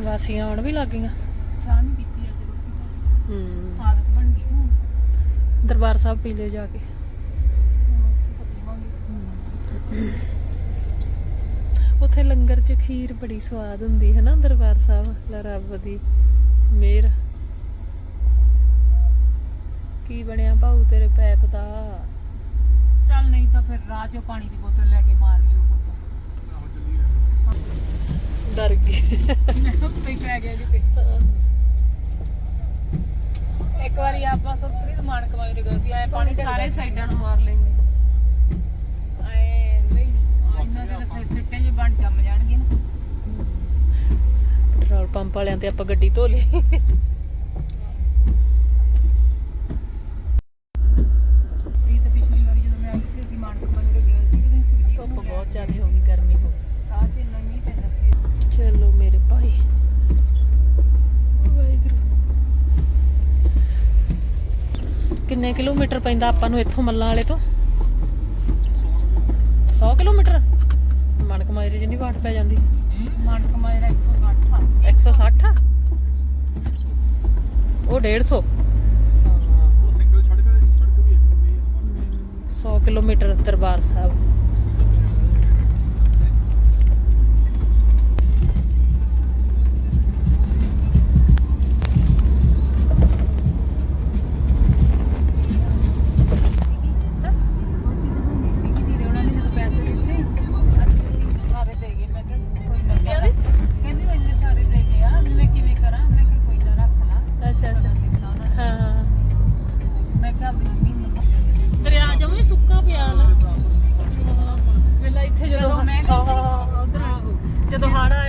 ਵਾਸੀਆਂ ਆਉਣ ਵੀ ਲੱਗ ਗਈਆਂ। ਚਾਹ ਨਹੀਂ ਪੀਤੀ ਅੱਜ ਰੋਟੀ ਹੂੰ। ਆਦਤ ਬਣ ਗਈ ਹੁਣ। ਦਰਬਾਰ ਸਾਹਿਬ ਪੀ ਲਿਓ ਜਾ ਕੇ। ਉੱਥੇ ਲੰਗਰ 'ਚ ਖੀਰ ਬੜੀ ਸਵਾਦ ਹੁੰਦੀ ਹੈ ਨਾ ਦਰਬਾਰ ਸਾਹਿਬ? ਲੈ ਰੱਬ ਦੀ ਮਿਹਰ। ਕੀ ਬਣਿਆ ਭਾਊ ਤੇਰੇ ਪੈਪ ਦਾ? ਚੱਲ ਨਹੀਂ ਤਾਂ ਫਿਰ ਰਾਹ ਚੋਂ ਪਾਣੀ ਦੀ ਬੋਤਲ ਲੈ ਕੇ ਮਾਰ ਲਿਓ ਪੁੱਤ ਡਰ ਗਈ ਮੈਂ ਉੱਤੇ ਹੀ ਪੈ ਗਿਆ ਕਿਤੇ। ਇੱਕ ਵਾਰੀ ਆਪਾਂ ਸੁਪਰੀਤ ਮਾਨਕ ਵਾਲੇ ਗਏ ਸੀ ਐ ਪਾਣੀ ਸਾਰੇ ਸਾਈਡਾਂ ਨੂੰ ਮਾਰ ਲੈਂਦੇ ਐ ਨਹੀਂ ਇਹਨਾਂ ਦੇ ਤਾਂ ਫਿਰ ਸਿੱਟੇ ਜੇ ਬਣ ਜੰਮ ਜਾਣਗੇ ਨਾ। ਪੈਟਰੋਲ ਪੰਪ ਵਾਲਿਆਂ ਤੇ ਆਪਾਂ ਗੱਡੀ ਧੋ ਲਈ। ਪੈਂਦਾ ਆਪਾਂ ਨੂੰ ਇੱਥੋਂ ਮੱਲਾਂ ਵਾਲੇ ਤੋਂ। 100 ਕਿਲੋਮੀਟਰ? ਮਣਕ ਮਾਜਰੇ ਜਿੰਨੀ ਵਾਟ ਪੈ ਜਾਂਦੀ। ਮਾਨਕ ਮਾਜਰਾ 160 ਆ। 160 ਉਹ 150 ਉਹ ਸਿੰਗਲ ਸੜਕ ਹੈ ਸੜਕ ਵੀ ਇੱਕ ਵੀ ਹੈ 100 ਕਿਲੋਮੀਟਰ ਦਰਬਾਰ ਸਾਹਿਬ।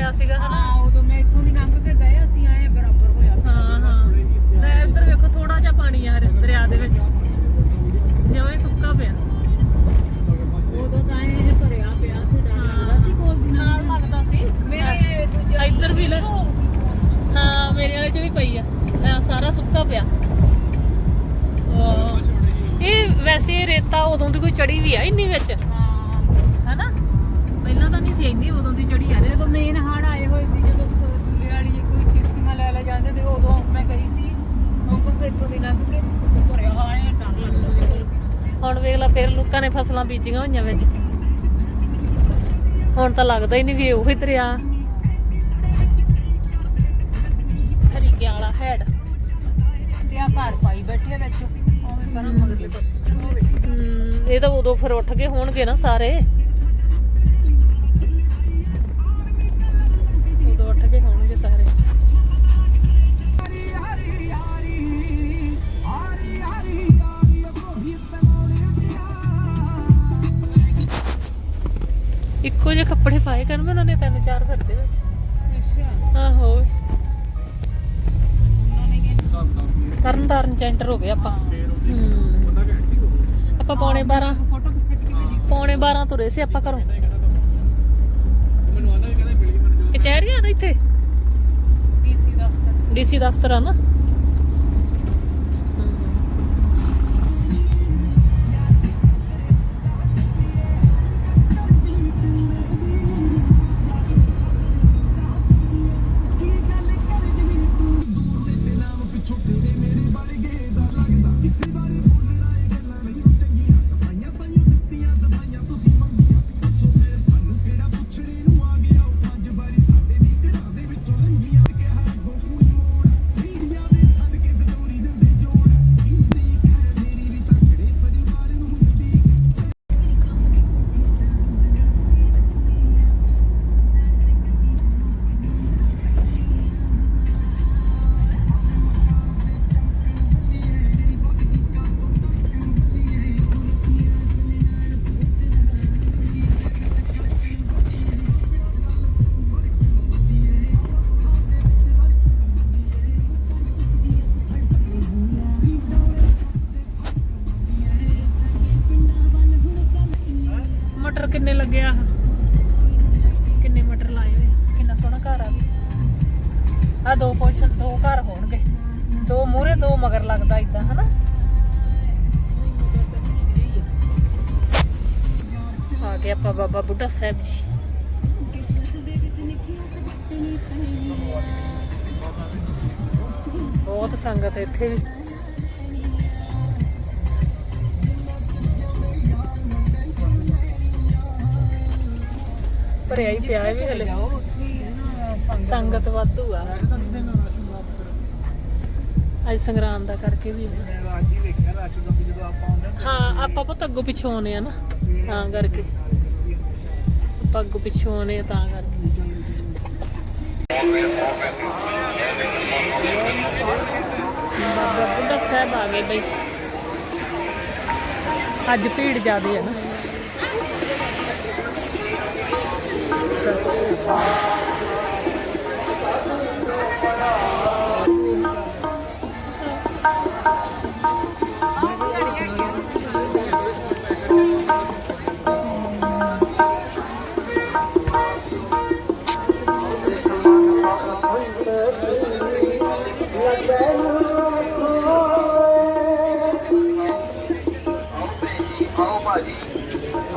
ਆਇਆ ਸੀਗਾ ਹਨਾ? ਹਾਂ ਉਦੋਂ ਮੈਂ ਇੱਥੋਂ ਦੀ ਲੰਘ ਕੇ ਗਏ ਅਸੀਂ ਆਏ ਬਰਾਬਰ ਹੋਇਆ ਹਾਂ ਹਾਂ। ਲੈ ਇੱਧਰ ਵੇਖੋ ਥੋੜਾ ਜਿਹਾ ਪਾਣੀ ਆ ਰਿਹਾ ਦਰਿਆ ਦੇ ਵਿੱਚ। ਜਿਵੇਂ ਸੁੱਕਾ ਪਿਆ। ਉਦੋਂ ਤਾਂ ਇਹ ਭਰਿਆ ਪਿਆ ਸੀ ਡਰ ਲੱਗਦਾ ਸੀ ਕੋਲ ਦੀ ਨਾਲ ਲੱਗਦਾ ਸੀ। ਮੇਰੇ ਦੂਜੇ ਇੱਧਰ ਵੀ ਲੈ ਹਾਂ ਮੇਰੇ ਵਾਲੇ ਚ ਵੀ ਪਈ ਆ। ਆਹ ਸਾਰਾ ਸੁੱਕਾ ਪਿਆ। ਵਾਹ। ਇਹ ਵੈਸੇ ਰੇਤਾ ਉਦੋਂ ਦੀ ਕੋਈ ਚੜੀ ਵੀ ਆ ਇੰਨੀ ਵਿੱਚ। ਪਹਿਲਾਂ ਤਾਂ ਨਹੀਂ ਸੀ ਇੰਨੀ ਉਦੋਂ ਦੀ ਚੜੀ ਆ। ਜਦੋਂ ਮੇਨ ਹੜ ਆਏ ਹੋਏ ਸੀ ਜਦੋਂ ਦੁੱਲੇ ਵਾਲੀ ਕੋਈ ਕਿਸ਼ਤੀਆਂ ਲੈ ਲੈ ਜਾਂਦੇ ਤੇ ਉਦੋਂ ਮੈਂ ਗਈ ਸੀ। ਉਹ ਇੱਥੋਂ ਦੀ ਲੰਘ ਕੇ ਭਰਿਆ ਡਰ ਲੱਗਦਾ। ਹੁਣ ਵੇਖ ਲੈ ਫਿਰ ਲੋਕਾਂ ਨੇ ਫਸਲਾਂ ਬੀਜੀਆਂ ਹੋਈਆਂ ਵਿੱਚ। ਹੁਣ ਤਾਂ ਲੱਗਦਾ ਹੀ ਨਹੀਂ ਵੀ ਉਹੀ ਦਰਿਆ। ਹਰੀਕਿਆਂ ਵਾਲਾ ਹੈਡ ਤੇ ਆ ਘਰ ਪਾਈ ਬੈਠੇ ਆ ਵਿੱਚ। ਉਹ ਪਰਾਂ ਮਗਰਲੇ ਪਾਸੇ। ਇਹ ਤਾਂ ਉਦੋਂ ਫਿਰ ਉੱਠ ਗਏ ਹੋਣਗੇ ਨਾ ਸਾਰੇ। ਸਾਰੇ। ਇੱਕੋ ਜਿਹੇ ਕੱਪੜੇ ਪਾਏ ਕਰਨ ਉਹਨਾਂ ਨੇ ਤਿੰਨ ਚਾਰ ਫਿਰਦੇ ਵਿੱਚ। ਅੱਛਾ। ਆਹੋ। ਤਰਨ ਤਾਰਨ ਚੈਂਟਰ ਹੋ ਗਏ ਆਪਾਂ। ਆਪਾਂ ਪੌਣੇ 12 ਫੋਟੋ ਖਿੱਚ ਕੇ ਭੇਜੀ ਪੌਣੇ 12 ਤੁਰੇ ਸੀ ਆਪਾਂ ਘਰੋਂ। ਉਹ ਮੈਨੂੰ ਆਂਦਾ ਵੀ ਕਹਿੰਦਾ ਬਿਲੀ ਮਰ ਜਾ ਕਚਹਿਰੀਆਂ ਨਾ ਇੱਥੇ। ਡੀਸੀ ਦਫ਼ਤਰ ਆ ਨਾ ਕਿੰਨੇ ਲੱਗੇ ਆ? ਕਿੰਨੇ ਮਟਰ ਲਾਏ ਹੋਏ ਕਿੰਨਾ ਸੋਹਣਾ ਘਰ ਆ ਵੀ। ਆ ਦੋ ਪੋਰਸ਼ਨ ਦੋ ਘਰ ਹੋਣਗੇ। ਦੋ ਮੂਰੇ ਦੋ ਮਗਰ ਲੱਗਦਾ ਇਦਾਂ ਹਨਾ? ਆ ਗਿਆ ਆਪਾਂ ਬਾਬਾ ਬੁੱਢਾ ਸਾਹਿਬ ਜੀ। ਬਹੁਤ ਸੰਗਤ ਇੱਥੇ ਵੀ। ਭਰਿਆ ਹੀ ਪਿਆ ਵੀ ਹਲੇ। ਸੰਗਤ ਵਾਧੂ ਆ। ਅੱਜ ਸੰਗਰਾਂਦ ਦਾ ਕਰਕੇ ਵੀ ਹਾਂ, ਆਪਾਂ ਪੁੱਤ ਅੱਗੋਂ ਪਿੱਛੋਂ ਆਉਨੇ ਆ ਨਾ, ਤਾਂ ਕਰਕੇ। ਆਪਾਂ ਅੱਗੋਂ ਪਿੱਛੋਂ ਆਉਨੇ ਆ ਤਾਂ ਕਰਕੇ। ਬਾਬਾ ਬੁੱਢਾ ਸਾਹਿਬ ਆ ਗਏ ਬਈ। ਅੱਜ ਭੀੜ ਜ਼ਿਆਦੇ ਆ ਨਾ।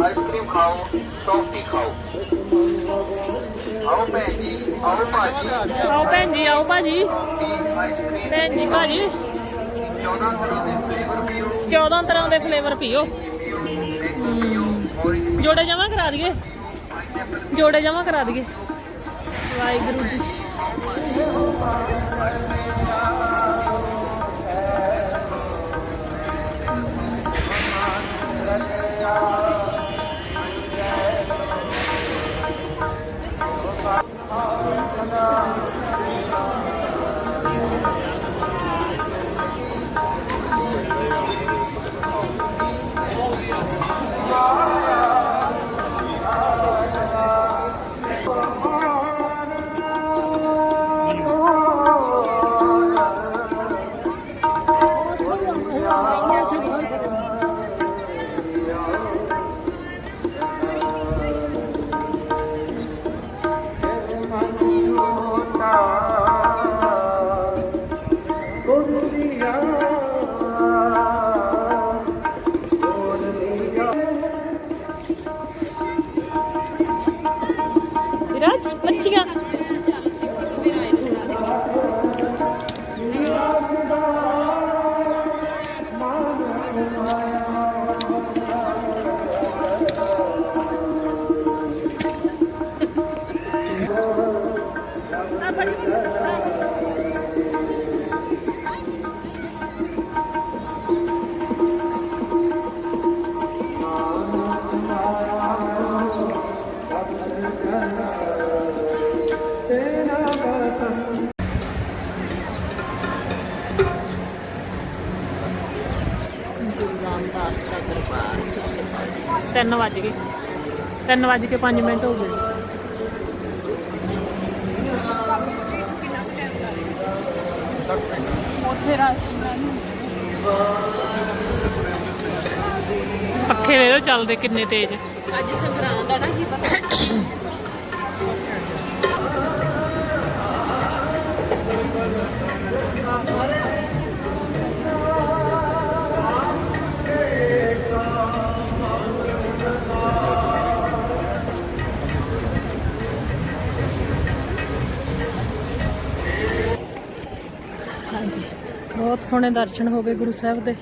ice cream cow, softy cow. ਆਓ ਭੈਣ ਜੀ ਆਓ ਭਾਜੀ। ਆਓ ਭੈਣ ਜੀ ਆਓ ਭਾਜੀ। ਭੈਣ ਜੀ ਭਾਜੀ। 14 ਤਰ੍ਹਾਂ ਦੇ ਫਲੇਵਰ ਪੀਓ। 14 ਤਰ੍ਹਾਂ ਦੇ ਫਲੇਵਰ ਪੀਓ। ਜੋੜੇ ਜਮਾ ਕਰਾ ਦਈਏ? ਜੋੜੇ ਜਮਾ ਕਰਾ ਦਈਏ। ਵਾਹਿਗੁਰੂ ਜੀ। 3 ਵਜ ਕੇ 5 ਮਿੰਟ ਹੋ ਗਏ। ਉੱਥੇ ਰਾਸ਼ਨ ਪੱਖੇ ਵੇਖੋ ਚੱਲਦੇ ਕਿੰਨੇ ਤੇਜ਼। ਅੱਜ ਸੰਗਰਾਂਦ ਦਾ ਨਾ, ਕੀ ਪਤਾ। ਹਾਂਜੀ ਸੋਹਣੇ ਦਰਸ਼ਨ ਹੋ ਗਏ ਗੁਰੂ ਸਾਹਿਬ ਦੇ।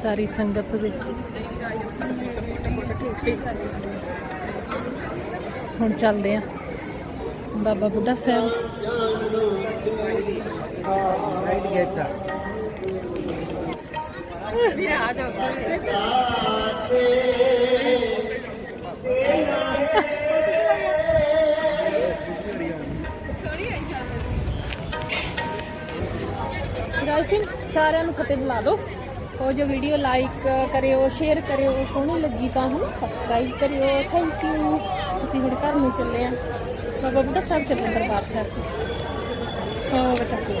ਸਾਰੀ ਸੰਗਤ ਦੇ ਹੁਣ ਚੱਲਦੇ ਆ। ਬਾਬਾ ਬੁੱਢਾ ਸਾਹਿਬ। ਰਾਜ ਸਿੰਘ, ਸਾਰਿਆਂ ਨੂੰ ਫਤਿਹ ਬੁਲਾ ਦਿਓ। ਉਹ ਜੋ ਵੀਡੀਓ ਲਾਈਕ ਕਰਿਓ ਸ਼ੇਅਰ ਕਰਿਓ ਸੋਹਣੀ ਲੱਗੀ ਤਾਂ ਹਨਾ ਸਬਸਕ੍ਰਾਈਬ ਕਰਿਓ। ਥੈਂਕ ਯੂ ਅਸੀਂ ਹੁਣ ਘਰ ਨੂੰ ਚੱਲੇ ਆ। ਬਾਬਾ ਬੁੱਢਾ ਸਾਹਿਬ ਚੱਲੇ ਦਰਬਾਰ ਸਾਹਿਬ ਤੋਂ। ਬੱਚਾ ਕੀ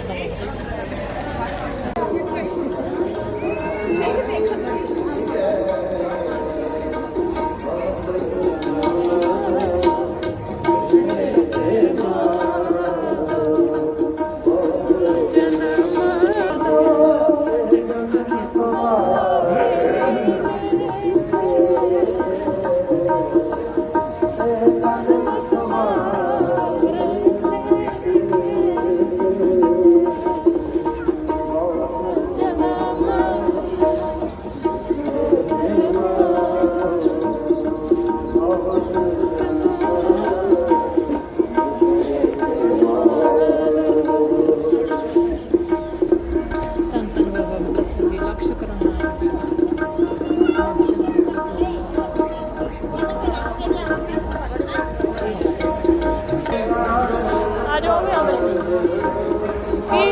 ਕੀ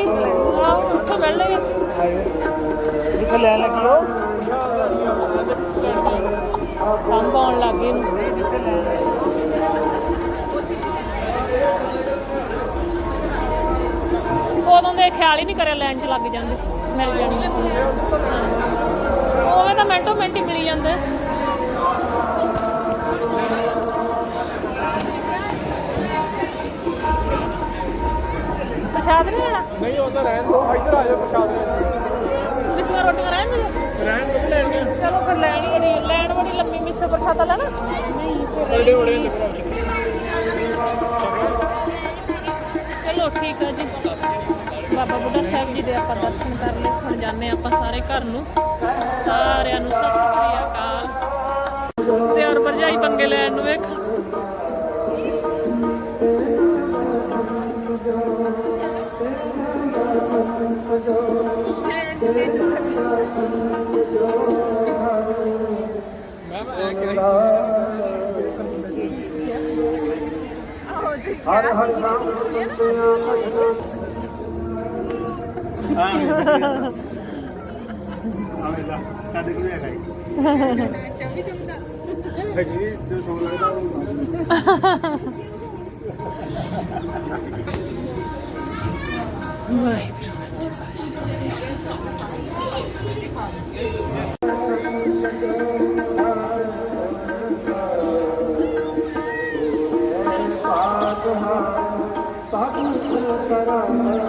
ਆ ਉੱਥੇ ਮਿਲ ਲਈ ਜਿੱਥੇ ਲੈਣ ਲੱਗੀ ਉਹ ਕੰਮ ਆਉਣ ਲੱਗ ਗਏ ਨੂੰ ਉਦੋਂ ਦੇ ਖਿਆਲ ਹੀ। ਨਹੀਂ ਕਰਿਆ ਲੈਣ 'ਚ ਲੱਗ ਜਾਂਦੇ ਮਿਲ ਜਾਣੀ ਉਵੇਂ ਤਾਂ ਮਿੰਟੋ ਮਿੰਟ ਹੀ ਮਿਲੀ ਜਾਂਦੇ ਪ੍ਰਸ਼ਾਦ ਨਹੀਂ ਲੈਣਾ? ਨਹੀਂ ਉਹ ਤਾਂ ਰਹਿਣ ਦੋ ਇੱਧਰ ਆ ਜਾਓ ਪ੍ਰਸ਼ਾਦ। ਮਿਸੀਆਂ ਰੋਟੀਆਂ ਰਹਿਣ ਦੇ ਰਹਿਣ ਦੋ ਲੈਣੀਆਂ ਚਲੋ ਫਿਰ ਲੈਣੀ ਬੜੀ ਲੈਣ ਬੜੀ ਲੰਮੀ ਮਿੱਸੇ ਪ੍ਰਸ਼ਾਦਾ ਲੈਣਾ? ਨਹੀਂ ਫਿਰ ਬੜੇ ਬੜੇ ਲੱਗਣਾ ਚਲੋ ਠੀਕ ਹੈ ਜੀ। ਬਾਬਾ ਬੁੱਢਾ ਸਾਹਿਬ ਜੀ ਦੇ ਆਪਾਂ ਦਰਸ਼ਨ ਕਰ ਲਏ ਹੁਣ ਜਾਂਦੇ ਆਪਾਂ ਸਾਰੇ ਘਰ ਨੂੰ। ਸਾਰਿਆਂ ਨੂੰ ਸਤਿ ਮੈਂ ਮੈਂ ਕਿਹਾ ਹਾਂ ਆਵੇਂ ਦਾ ਸਾਧੂ ਕਰਾਂ